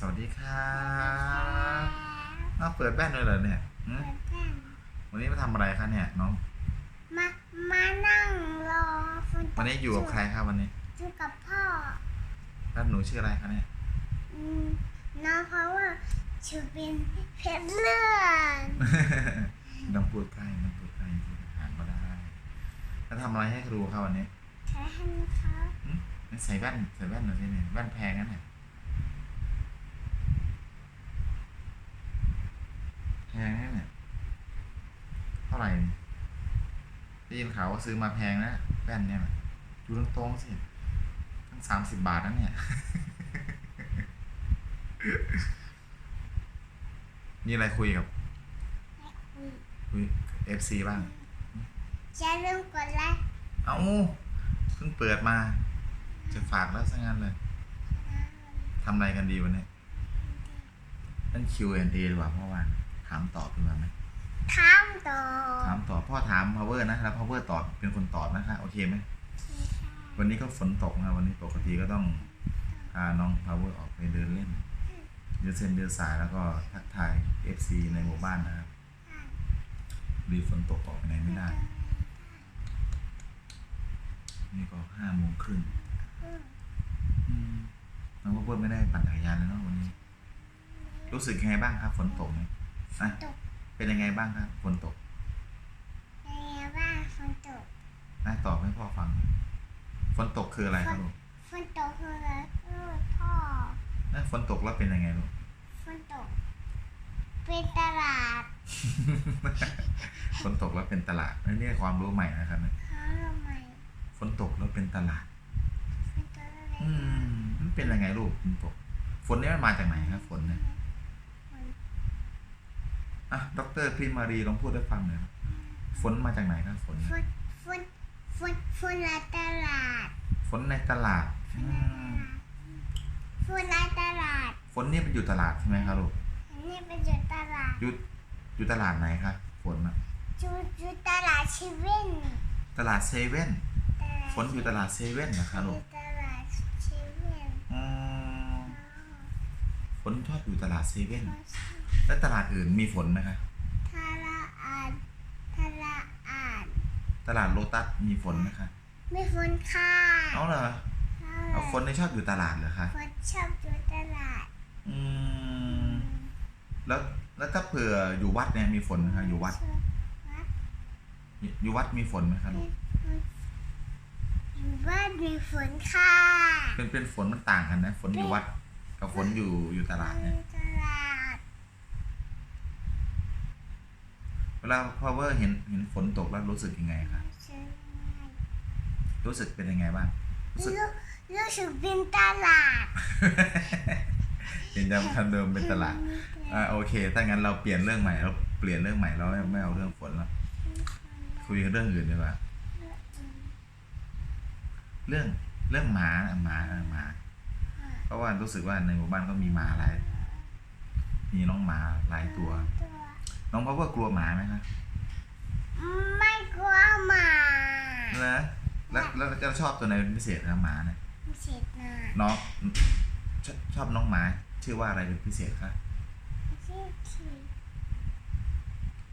สวัสดีครับอ้าวเปิดแว่นเลยเหรอเนี่ยหืมวันนี้มาทำอะไรคะเนี่ยน้อง มา มานั่งรอฝนตกวันนี้อยู่กับใครครับวันนี้อยู่กับพ่อแล้วหนูชื่ออะไรคะเนี่ย อืมน้องเขาว่าชื่อเป็นเพชรเลื่อนต้องพูดใกล้ต้องพูดใกล้พูดห่างก็ได้แล้วทำอะไรให้ครูครับวันนี้ใช้ให้เขา หืมใส่แว่นใส่แว่นหน่อยสิเนี่ยแว่นแพงนั่นเนี่ยแงนั่นเนี่ย เท่าไหร่นี่ได้ยินข่าวว่าซื้อมาแพงนะแว่นเนี่ยดูตรงๆสิตั้งสามสิบบาทนั่นเนี่ย มีอะไรคุยกับให้คุยคุยเอฟซีบ้างอย่าลืมกดไลค์เอาเพิ่งเปิดมา จะฝากแล้วซะงั้นเลยทำอะไรกันดีวันนี้นั่น Q&A ดีกว่าเพราะว่า ถามตอบดีกว่าไหมถามต่อถามตอบพ่อถาม power นะแล้ว power ตอบเป็นคนตอบนะคะโอเคไหมวันนี้ก็ฝนตกนะวันนี้ปกติก็ต้องพาน้อง power ออกไปเดินเล่นเดินเส้นเดินสายแล้วก็ทักทาย FC ในหมู่บ้านนะครับดีฝนตกออกไปไหนไม่ได้ นี่ก็ห้าโมงครึ่งอืมน้องก็พูดไม่ได้ปั่นจักรยานเลยเนาะวันนี้ รู้สึกยังไงบ้างครับ ฝนตกเนี่ย อะ ตกเป็นยังไงบ้างครับฝนตกเป็นไงบ้างฝนตกอะตอบให้พ่อฟังฝนตกคืออะไรครับลูกฝนตกคืออะไรเออพ่ออะฝนตกแล้วเป็นยังไงลูกฝนตก เป็นตลาดฝนตกแล้วเป็นตลาดอันนี่ความรู้ใหม่นะครับเนี่ยเขาทำไมฝนตกแล้วเป็นตลาด ฝนตกอะไรอืมมันเป็นยังไงลูกฝนตก ฝนนี่มันมาจากไหนครับฝนเนี่ย อะดรพิมมารีลองพูดให้ฟังหน่อยครับฝนมาจากไหนครับฝนฝนฝนฝนฝนในตลาดฝนในตลาดอืมฝนในตลาดฝนนี่มันอยู่ตลาดใช่ไหมครับลูกอันนี้เป็นจุดตลาดอยู่อยู่ตลาดไหนครับฝนอะจุดจุดตลาดชีวินตลาดเซเว่นฝนอยู่ตลาดเซเว่นนะครับลูกตลาดชีวินอืมฝนชอบอยู่ตลาดเซเว่น แล้วตลาดอื่นมีฝนไหมครับทาราอาดทาราอาดตลาดโลตัสมีฝนไหมครับไม่ฝนค่ะเอาเหรอเอาฝนไม่ชอบอยู่ตลาดเหรอคะฝนชอบจุดตลาด อืมแล้วแล้วถ้าเผื่ออยู่วัดเนี่ยมีฝนไหมครับอยู่วัด อยู่วัดมีฝนไหมครับลูกอยู่บ้านมีฝนค่ะ เป็นเป็นฝนมันต่างกันนะ ฝนอยู่วัดกับฝนอยู่อยู่ตลาดเนี่ย ตลาด เวลาพอเวอร์เห็นเห็นฝนตกแล้วรู้สึกยังไงครับใช่รู้สึกเป็นยังไงบ้างรู้สึกรู้รู้สึกเป็นตลาดเห็นจำคันเดิมเป็นตลาดอ่าโอเค ถ้างั้นเราเปลี่ยนเรื่องใหม่เราเปลี่ยนเรื่องใหม่เราไม่ไม่เอาเรื่องฝนแล้วคุยกันเรื่องอื่นดีกว่าเรื่องเรื่องหมาน่ะหมาเออหมาเพราะว่ารู้สึกว่าในหมู่บ้านก็มีหมาหลายมีน้องหมาหลายตัว น้องพ่อว่ากลัวหมาไหมครับไม่กลัวหมาแล้วแล้วแล้วจะชอบตัวไหนเป็นพิเศษครับหมาเนี่ยไม่เสร็จนะน้องชอบชอบน้องหมาชื่อว่าอะไรเป็นพิเศษครับไม่ใช่ขี่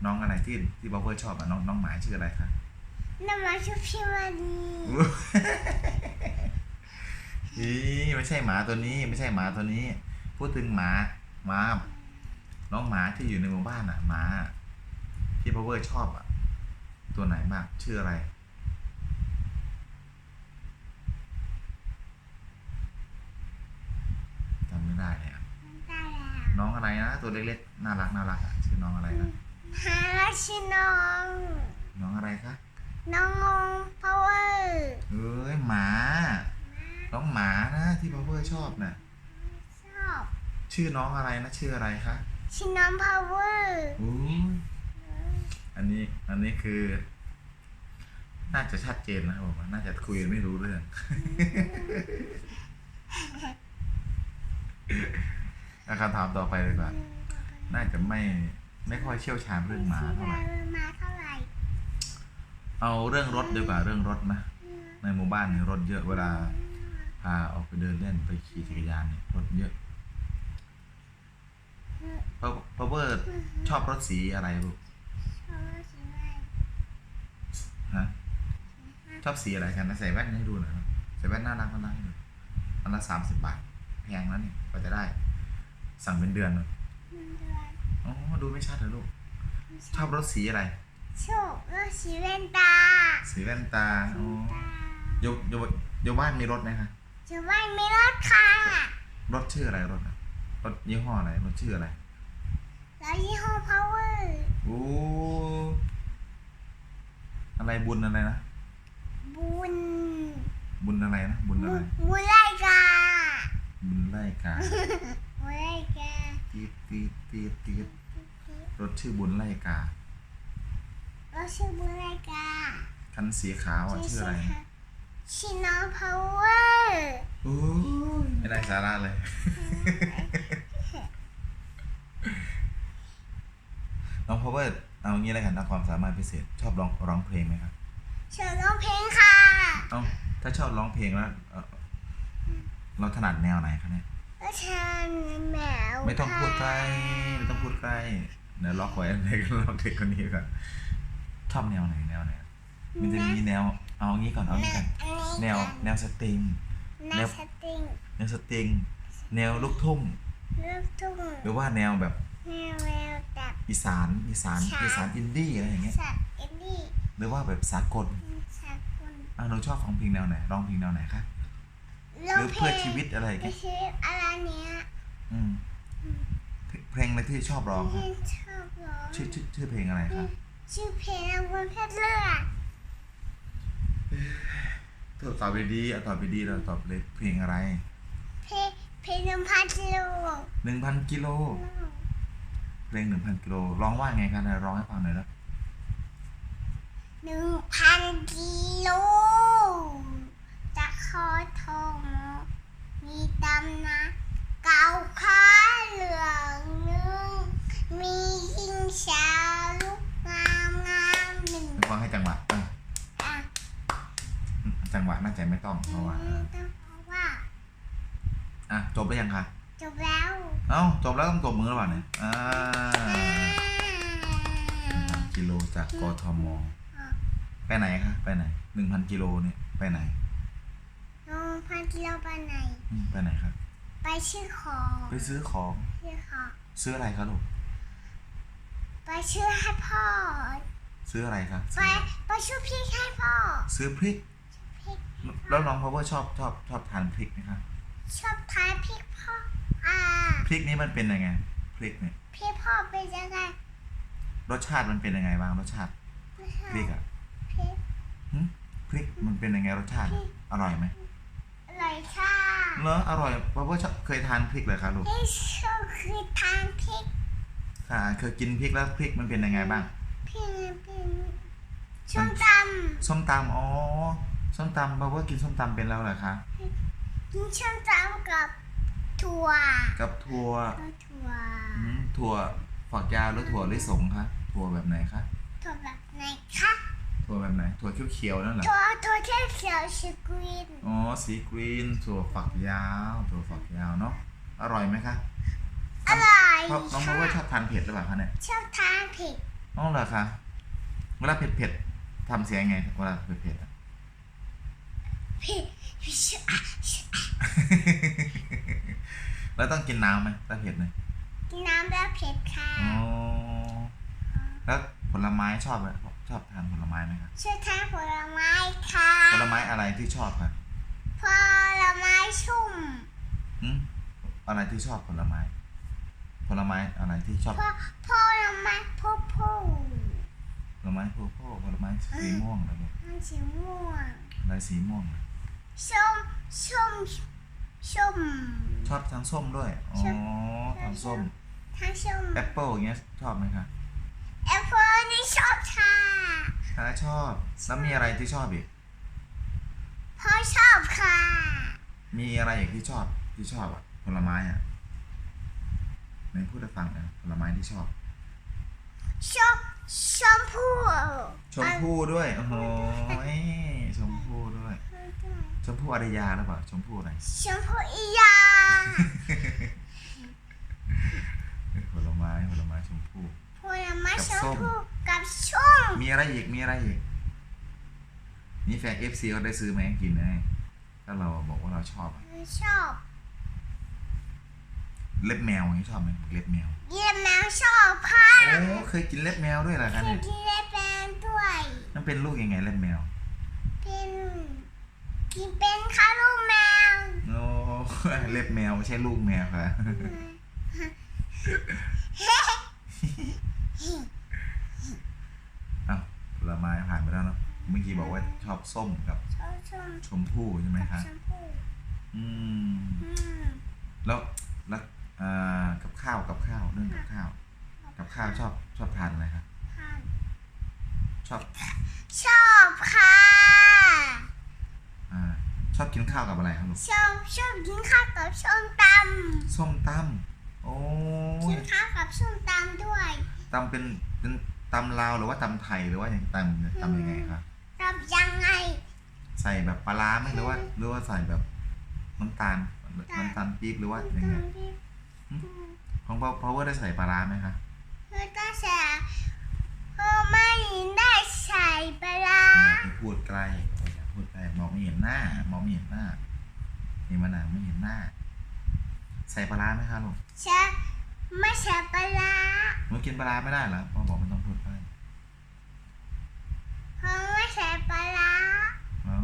น้องอะไรที่ที่บ๊อบเบอร์ชอบอะน้องน้องหมาชื่ออะไรครับน้ำมันชุบพิมาดีอีไม่ใช่หมาตัวนี้ ไม่ใช่หมาตัวนี้ พูดถึงหมาหมา น้องหมาที่อยู่ในหมู่บ้านอะหมาที่พาวเวอร์ชอบอะ ตัวไหนบ้างชื่ออะไร จำไม่ได้เลยอะได้แล้วน้องอะไรนะตัวเล็กๆน่ารักน่ารักอะชื่อน้องอะไรนะฮาราชิน้อง น้องอะไรคะ น้องงงพาวเวอร์เอ้ยหมา น้องหมานะที่พาวเวอร์ชอบน่ะ ชอบ ชื่อน้องอะไรนะชื่ออะไรคะ ชิน้องพาวเวอร์อู้อันนี้อันนี้คือ น่าจะชัดเจนนะครับผมว่าน่าจะคุยกันไม่รู้เรื่องแล้วคำถามต่อไปเลยดีกว่าน่าจะไม่ไม่ค่อยเชี่ยวชาญเรื่องหมาเท่าไหร่ มาเท่าไหร่เอาเรื่องรถดีกว่าเรื่องรถนะในหมู่บ้านเนี่ยรถเยอะเวลาพาออกไปเดินเล่นไปขี่จักรยานเนี่ยรถเยอะ พาวเวอร์ชอบรถสีอะไรลูกเพราะว่าสีอะไรฮะชอบสีอะไรกันนะใส่แว่นให้ดูหน่อยครับใส่แว่นน่ารักน่ารักเลยอันละสามสิบบาทแพงแล้วนี่กว่าจะได้ สั่งเป็นเดือนเลยมันเดือนอ๋อดูไม่ชัดเลยลูก ชอบรถสีอะไรโชคแล้วสีแว่นตาสีแว่นตาอ๋อตาโยโยโยบ้านมีรถไหมคะจะว่านไม่รอดค่ะรถชื่ออะไรรถอะรถยี่ห้ออะไรรถชื่ออะไร แล้วยี่ห้อ power โอ้อะไรบุญอะไรนะบุญบุญอะไรนะบุญบุอะไรญบุญไล่กาบุญไล่กาบุญไล่กาตีดตีดตีดตีดรถชื่อบุญไล่กาเราชื่อบุญไล่กาคันสีขาวอะชื่ออะไรชื่อน้อง power โอ้ยไม่ได้สาระเลย น้องพาว เวอร์เอางี้แล้วกันนะความสามารถพิเศษ ชอบร้องร้องเพลงไหมครับเชิญร้องเพลงค่ะ เอ้าถ้าชอบร้องเพลงแล้วเอ่อเราถนัดแนวไหนคะเนี่ยแล้วเชิญแมวไม่ต้องพูดใกล้ค่ะไม่ต้องพูดใกล้เดี๋ยวล็อกไว้เลยก็ล็อกเด็กคนนี้ก่อนชอบแนวไหนแนวไหนมันจะมีแนวเอางี้ก่อนเอางี้ก่อนแนวแนวสตริงแนวสตริงแนวสตริงแนวลูกทุ่งลูกทุ่งหรือว่าแนวแบบแนวแวว แบบอีสานอีสานใช่อีสานอินดี้อะไรอย่างเงี้ยสัตว์อินดี้หรือว่าแบบสากลสากลอะหนูชอบฟังเพลงแนวไหนร้องเพลงแนวไหนคะหรือเพื่อชีวิตอะไรอย่างไม่เงี้ยใช่อะไรเนี้ยอืมเพลงอะไรที่ชอบร้องคเพรัลบงชอบร้องชื่อชื่อชื่อเพลงอะไรครับชื่อเพลงบนเพชรเลือดตอบไปดีๆเอาตอบไปดีเราตอบเลยเพลงอะไร เพลงเพลงน้ำพัดลมหนึ่งพันกิโลเพ ลงหนึ่งพันกิโลร้องว่าไงคะไหนร้องให้ฟังหน่อยนะหนึ่งพันกิโลจะขอทองมีดำนะเกาขาเหลืองหนึ่งมีหิงชาลูกงามงามหนึ่งไปฟังให้จังหวะอะอะจังหวะน่าจะไม่ต้องเพราะว่าต้องเพราะว่าอะจบแล้วยังคะจบแล้ว เอ้าจบแล้วต้องตบมือหรือเปล่าเนี่ยอ่า กิโลจากกทม ไปไหนคะ ไปไหนหนึ่งพันกิโลเนี่ยไปไหนน้องพันกิโลไปไหน อืมไปไหนครับ ไปชื่อของไปซื้อของ ชื่อของ ซื้ออะไรครับลูก ไปชื่อให้พ่อ ซื้ออะไรครับ ไปไปชื่อพี่ให้พ่อซื้อพริก พริกแล้วน้องพาวเวอร์ชอบชอบชอบทานพริกไหมครับชอบทานพริกพ่ออ่าพริกนี้มันเป็นยังไง พริกเนี่ย พี่พ่อเป็นยังไง รสชาติมันเป็นยังไงบ้างรสชาติพริกอะพริกหึพริกมันเป็นยังไงรสชาติ อร่อยไหมอร่อยค่ะเหรออร่อยพาวเวอร์ชอบเคยทานพริกเลยครับลูกที่ชอบคือทานพริกค่ะ เคยกินพริกแล้วพริกมันเป็นยังไงบ้างพี่เป็นช่วงตส้มตำอ๋อส้มตำพาวเวอร์กินส้มตำเป็นแล้วเหรอคะำกินช่วงตำกับถั่วกับถั่วกับถั่วอืมถั่ว ฝักยาวหรือถั่วลิสงคะ ถั่วแบบไหนคะ ถั่วแบบไหนคะ ถั่วแบบไหน ถั่วเขียวๆนั่นเหรอ ถั่วถั่วแค่เขียวสกรีน อ๋อ สีกรีน ถั่วฝักยาว ถั่วฝักยาวเนาะ อร่อยไหมคะ อร่อยชอบน้องพาวเวอร์ชอบทานเผ็ดหรือเปล่าคะเนี่ย ชอบทานพริกน้องเหรอคะ เวลาเผ็ดเผ็ดๆทำเสียงไงเวลาเผ็ดเผ็ดๆอะพริกแล้วต้องกินน้ำไหมถ้าเผ็ดเนี่ย กินน้ำแบบเผ็ดค่ะ อ๋อแล้วผลไม้ชอบไหมชอบทานผลไม้ไหมครับช่วยทานผลไม้ค่ะ ผลไม้อะไรที่ชอบครับผลไม้ชุ่มอืมอะไรที่ชอบผลไม้ ผลไม้อะไรที่ชอบผผลไม้พบพูผลไม้โพโพผลไม้สีม่วงอะไรเนี่ยมันสีม่วงอะไรสีม่วงอะส้มส้มส้มชอบทานส้มด้วยอ๋อชอบ ทานส้มทั้งส้มแอปเปิลอย่างเงี้ยชอบไหมครับแอปเปิ้ลนี่ชอบค่ะถ้าชอบแล้วมีอะไรที่ชอบอีกพ่อชอบค่ะ มีอะไรอีกที่ชอบที่ชอบอะผลไม้อะในพูดให้ฟังอะผลไม้ที่ชอบชอบชมพู่ชมพู่ด้วยโอ้โหชมพู่ด้วย ชมพู่อารยาหรือเปล่าชมพู่อะไรชมพู่อียา ผลไม้ผลไม้ชมพู่ผลไม้ชมพู่กับส้มมีอะไรอีกมีอะไรอีกนี่แฟนเอฟซีเขาได้ซื้อไหมกินไหมถ้าเราบอกว่าเราชอบชอบ เล็บแมวอย่นี้ชอบไหมเล็บแมวเล็บแมวชอบพังโอ้เคยกินเล็บแมวด้วยเหรอคะเนี่ยกินเล็บแมวด้วยมันเป็นลูกยังไงเล็บแมว เป็นกินเป็นค่ะลูกแมวโอ้เล็บแมวไม่ใช่ลูกแมวค่ะ อ้าวผลไม้ผ่านไปแล้วเนาะเมื่อกี้บอกว่าชอบส้มกับชอบชมชมพู่ใช่ไหมคะชมพู่อืม อืมแล้วแล้วอ่ากับข้าวกับข้าวเรื่องกับข้าว กับข้าวชอบชอบทานอะไรครับค่ะชอบชอบค่ะ อ่าชอบกินข้าวกับอะไรครับลูกชอบชอบกินข้าวกับส้มตส้มตำ โอ้ำกิยนข้าวกับส้มตำด้วยตำเป็นเป็นตำลาวหรือว่าตำไทยหรือว่าอย่างตำตำยังไงครับตำยังไง ใส่แบบปลาร้าไหมหรือว่าหรือว่าใส่แบบน้ำตาลน้ำตาลปี๊บหรือว่ายังไงตำที่ของพาวเวอร์ได้ใส่ปลาร้าไหมคะเพื่อก็ใส่เพื่อไม่ได้ใส่ปลาร้าอย่าไปพูดใกล้อย่าพูดใกล้มองไม่เห็นหน้ามองไม่เห็นหน้านี่มันหนาไม่เห็นหน้า ใส่ปลาร้าไหมคะลูกใช่ไม่ใส่ปลาร้าหนูกินปลาร้าไม่ได้เหรอพ่อบอกไม่ต้องพูดใกล้เพราะไม่ใส่ปลาร้าอ๋อ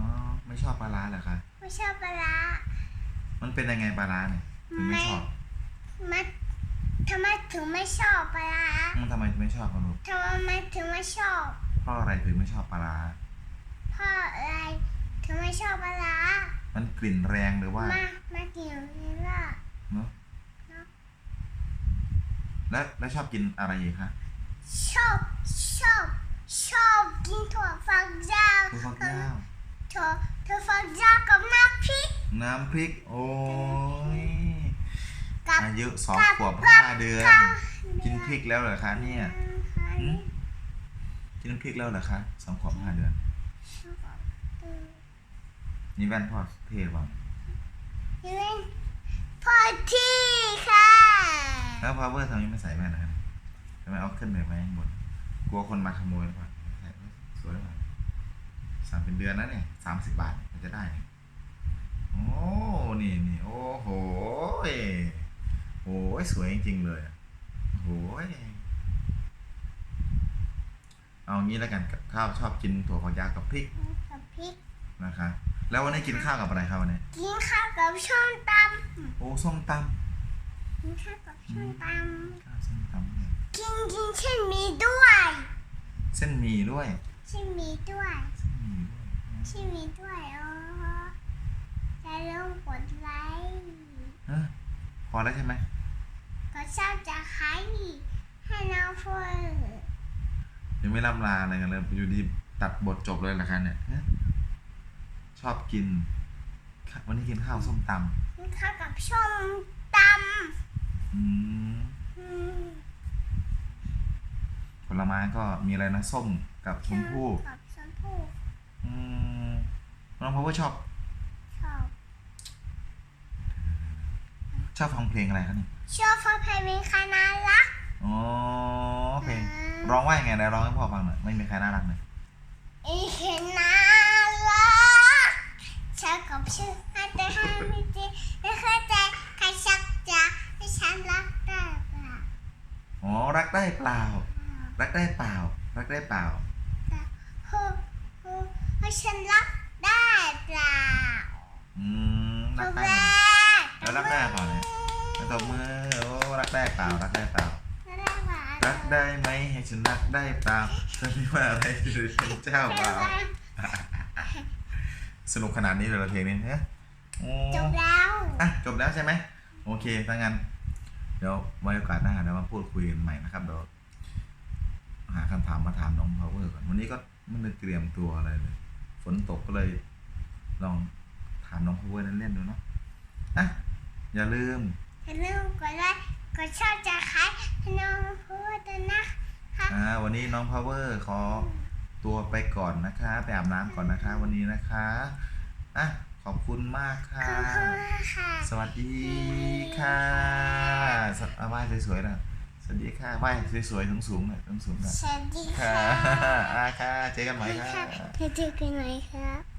ไม่ชอบปลาร้าเหรอคะไม่ชอบปลาร้ามันเป็นยังไงปลาร้าเนี่ยถึงไม่ชอบมันทำไมถึงไม่ชอบปลาร้าอืมทำไมถึงไม่ชอบครับลูกทำไมถึงไม่ชอบเพราะอะไรถึงไม่ชอบปลาร้าเพราะอะไรถึงไม่ชอบปลาร้ามันกลิ่นแรงหรือว่า มามากินนี่ล่ะเนาะ เนอะแล้วแล้วชอบกินอะไรอีกคะชอบชอบชอบกินถั่วฝักยาวถั่วฝักยาวถั่วถั่วฝักยาวกับน้ำพริก น้ำพริก โอ้ยกับอายุสองกับขวบกัห้าบเดือนกับกินพริกแล้วเหรอคะเนี่ยหืมกินพริกแล้วเหรอคะสองขวบห้าเดือนนี่แว่นพ่อเท่บ้างนี่เป็น พ่อที่ค่ะ แล้วพาวเวอร์ทำไมไม่ใส่แว่นนะครับทำไมเอาขึ้นไปไว้ข้างบนกลัวคนมาขโมยหรือเปล่าใส่ไว้สวยหรือเปล่าสั่งเป็นเดือนแล้วเนี่ยสามสิบบาทมันจะได้เนี่ยโอ้นี่นี่โอ้โหยโอ้ยสวยจริงๆเลยอะโอ้โหยเอางี้แล้วกันกับข้าวชอบกินถั่วฝักยาวกับพริกกับพริก นะคะ แล้ววันนี้กินข้าวกับอะไรครับวันนี้กินข้าวกับส้มตโอ้ส้มตำกินข้าวกับส้มตำข้าวส้มตำเนี่ยำกินกินเส้นหมีด้วยเส้นหมี่ด้วยเส้นหมีด้วยเส้นหมี่ด้วยเส้นหมีด้วยอ๋อจะเริ่มกดไลค์เอ้อพอแล้วใช่ไหมก็ชอบจะขายให้น้องเพื่อนยังไม่ล่ำลาอะไรกันเลยอยู่ดีตัดบทจบเลยเหรอคะเนี่ยฮะ ชอบกินข้าวันนี้กินข้าวส้มตกินข้าวกับส้มตำอืมำอืมผลไม้ก็มีอะไรนะส้มกับชมพู่กับชมพู่อืมน้องพาวเวอร์ชอบ ชอบ ชอบฟังเพลงอะไรคะเนี่ยชอบฟังเพลงเป็นคณะรักอ๋อเพลงร้องว่ายังไงนะร้องให้พ่อฟังหน่อยไม่มีใครน่ารักเลยอีเห็นน่ารัก เธอกับฉันให้แต่ให้ไม่จริงไม่เคยใจใครชักจะให้ฉันรักได้เปล่าอ๋อรักได้เปล่า รักได้เปล่า รักได้เปล่าฮู้ฮู้ให้ฉันรักได้เปล่าอืมรักแรได้เปล่าแล้วรักได้เปล่าเนี่ยแล้วตบมือโอ้รักได้เปล่ารักได้เปล่ารักได้ไหมให้ฉันรักได้เปล่าฉันไม่ว่าอะไรจะเป็นเจ้าเปล่า สนุกขนาดนี้เลยเหรอเพลงนี้เนี่ยโอ้จบแล้วอะจบแล้วใช่ไหมโอเคถ้างั้น เดี๋ยวไว้โอกาสหน้าเดี๋ยวมาพูดคุยกันใหม่นะครับเดี๋ยวหาคำถามมาถามน้องพาวเวอร์ก่อนวันนี้ก็ไม่ได้เตรียมตัวอะไรเลย ฝนตกก็เลย ลองถามน้องพาวเวอร์เล่นๆดูเนาะอะอย่าลืม อย่าลืมกดไลค์กดชอบจะขายให้น้องพูดด้วยนะอ่าวันนี้น้องพาวเวอร์ขอ ตัวไปก่อนนะคะไปอาบน้ำก่อนนะคะ วันนี้นะคะอะขอบคุณมากค่ะขอบคุณค่ะสวัสดีค่ะสเอาไหว้สวยๆนะสวัสดีค่ะไหว้สวยๆสูงๆหน่อยสูงๆหน่อยสวัสดีค่ะค่ะอ่าค่ะเจอกันใหม่ค่ะค่ะเจอกันไหมครับ